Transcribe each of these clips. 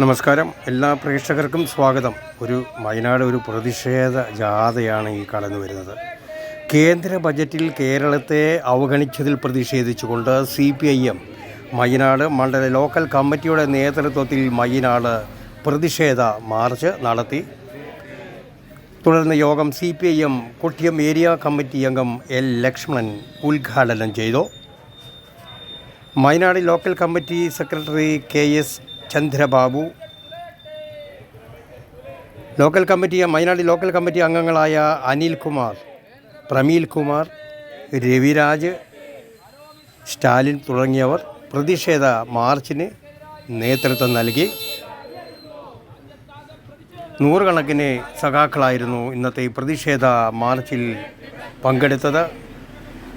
നമസ്കാരം. എല്ലാ പ്രേക്ഷകർക്കും സ്വാഗതം. ഒരു വയനാട് ഒരു പ്രതിഷേധ ജാഥയാണ് ഈ കടന്നു വരുന്നത്. കേന്ദ്ര ബജറ്റിൽ കേരളത്തെ അവഗണിച്ചതിൽ പ്രതിഷേധിച്ചുകൊണ്ട് C P I M Mayanad Mandala local കമ്മിറ്റിയുടെ നേതൃത്വത്തിൽ മയനാട് പ്രതിഷേധ മാർച്ച് നടത്തി. തുടർന്ന് യോഗം C P I M Kottiyam area committee അംഗം എൽ. ലക്ഷ്മണൻ ഉദ്ഘാടനം ചെയ്തു. Wayanad local committee secretary K. S. Chandrababu. Local committee മൈനാടി local committee അംഗങ്ങളായ അനിൽകുമാർ പ്രമീൽ കുമാർ രവിരാജ് സ്റ്റാലിൻ തുടങ്ങിയവർ പ്രതിഷേധ മാർച്ചിന് നേതൃത്വം നൽകി. നൂറുകണക്കിന് സഖാക്കളായിരുന്നു ഇന്നത്തെ പ്രതിഷേധ മാർച്ചിൽ പങ്കെടുത്തത്.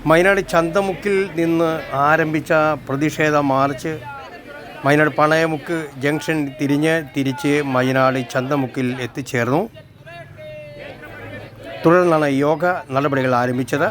വയനാട് ചന്തമുക്കിൽ നിന്ന് ആരംഭിച്ച പ്രതിഷേധ മാർച്ച് വയനാട് പണയമുക്ക് ജംഗ്ഷൻ തിരിഞ്ഞ് തിരിച്ച് മൈനാട് ചന്തമുക്കിൽ എത്തിച്ചേർന്നു. തുടർന്നാണ് യോഗ നടപടികൾ ആരംഭിച്ചത്.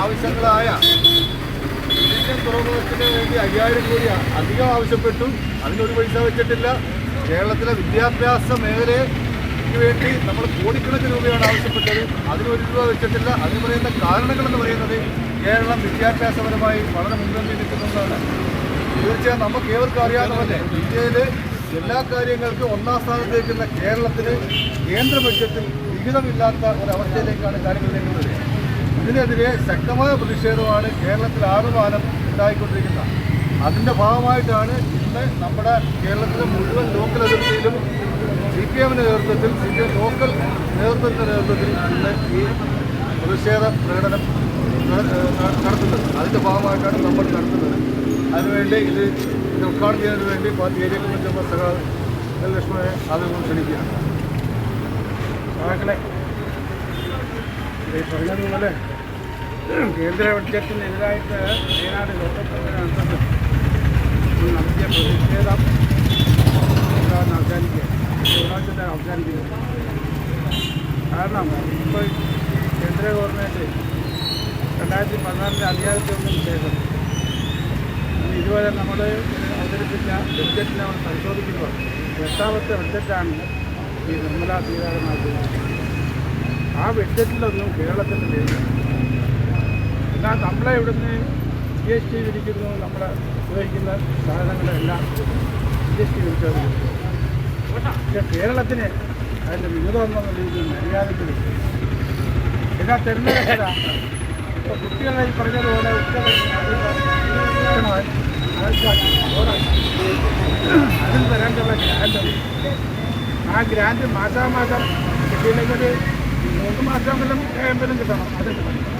ആവശ്യങ്ങളായ ഇന്ത്യൻ തുറമുഖത്തിന് വേണ്ടി അയ്യായിരം കോടി അധികം ആവശ്യപ്പെട്ടു. അതിനൊരു പൈസ വെച്ചിട്ടില്ല. കേരളത്തിലെ വിദ്യാഭ്യാസ മേഖലയ്ക്ക് വേണ്ടി നമ്മൾ കോടിക്കണക്കിന് രൂപയാണ് ആവശ്യപ്പെട്ടത്. അതിനൊരു രൂപ വെച്ചിട്ടില്ല. അതിന് പറയുന്ന കാരണങ്ങളെന്ന് പറയുന്നത് കേരളം വിദ്യാഭ്യാസപരമായി വളരെ മുൻപന്തി നിൽക്കുന്നതാണ്. തീർച്ചയായും നമുക്ക് ഏവർക്കും അറിയാവുന്നതല്ലേ? ഇന്ത്യയിൽ എല്ലാ കാര്യങ്ങൾക്കും ഒന്നാം സ്ഥാനത്ത് നിൽക്കുന്ന കേരളത്തിന് കേന്ദ്ര ബഡ്ജറ്റിൽ വിഹിതമില്ലാത്ത ഒരവസ്ഥയിലേക്കാണ് കാര്യങ്ങൾ നീങ്ങുന്നത്. ഇതിനെതിരെ ശക്തമായ പ്രതിഷേധമാണ് കേരളത്തിൽ ആറുമാനം ഉണ്ടായിക്കൊണ്ടിരിക്കുന്നത്. അതിന്റെ ഭാഗമായിട്ടാണ് ഇന്ന് നമ്മുടെ കേരളത്തിലെ മുഴുവൻ ലോക്കൽ അതിർത്തിയിലും സി പി എമ്മിന്റെ നേതൃത്വത്തിൽ സി പി എം ലോക്കൽ നേതൃത്വത്തിന്റെ നേതൃത്വത്തിൽ ഇന്ന് ഈ പ്രതിഷേധ പ്രകടനം നടത്തുന്നത്. അതിന്റെ ഭാഗമായിട്ടാണ് നമ്മൾ നടത്തുന്നത്. അതിനുവേണ്ടി ഇത് ഇത് ഉദ്ഘാടനം ചെയ്യുന്നതിന് വേണ്ടി party area committee member L ലക്ഷ്മണനെ ആദ്യം ക്ഷണിക്കുകയാണ്. അല്ലേ കേന്ദ്ര ബഡ്ജറ്റിനെതിരായിട്ട് വയനാട് നടത്തിയ പ്രതിഷേധം അവസാനിക്കുക? അവസാനിക്കുന്നത് കാരണം ഇപ്പോൾ കേന്ദ്ര ഗവൺമെന്റ് രണ്ടായിരത്തി പതിനാലിന്റെ അധികാരത്തിനൊന്നും ശേഷം ഇതുവരെ നമ്മൾ അവതരിപ്പിച്ച ബഡ്ജറ്റിനെ അവർ പരിശോധിക്കുമ്പോൾ എട്ടാമത്തെ ബഡ്ജറ്റാണ് ഈ നിർമ്മലാ സീതാരാമൻ ആ ബഡ്ജറ്റിലൊന്നും കേരളത്തിന്റെ എന്നാൽ നമ്മളെ ഇവിടുന്ന് ജി എസ് ടി വിളിക്കുന്നു നമ്മൾ ഉപയോഗിക്കുന്ന സാധനങ്ങളെല്ലാം ജി എസ് ടി വിളിച്ചത് പക്ഷേ കേരളത്തിന് അതിന്റെ വിഹിതം എന്നുള്ള രീതിയിൽ മര്യാദയ്ക്ക് കിട്ടും എന്നാൽ തെരഞ്ഞെടുക്കല ഇപ്പോൾ കുട്ടികളെ പറഞ്ഞതുപോലെ അതിൽ വരാനുള്ള ഗ്രാൻഡ് ആ ഗ്രാൻഡ് മാസാമാസം കിട്ടിയില്ലെങ്കിൽ ഒരു മൂന്ന് മാസമെങ്കിലും കഴിയുമ്പോഴും കിട്ടണം. അത് കിട്ടണം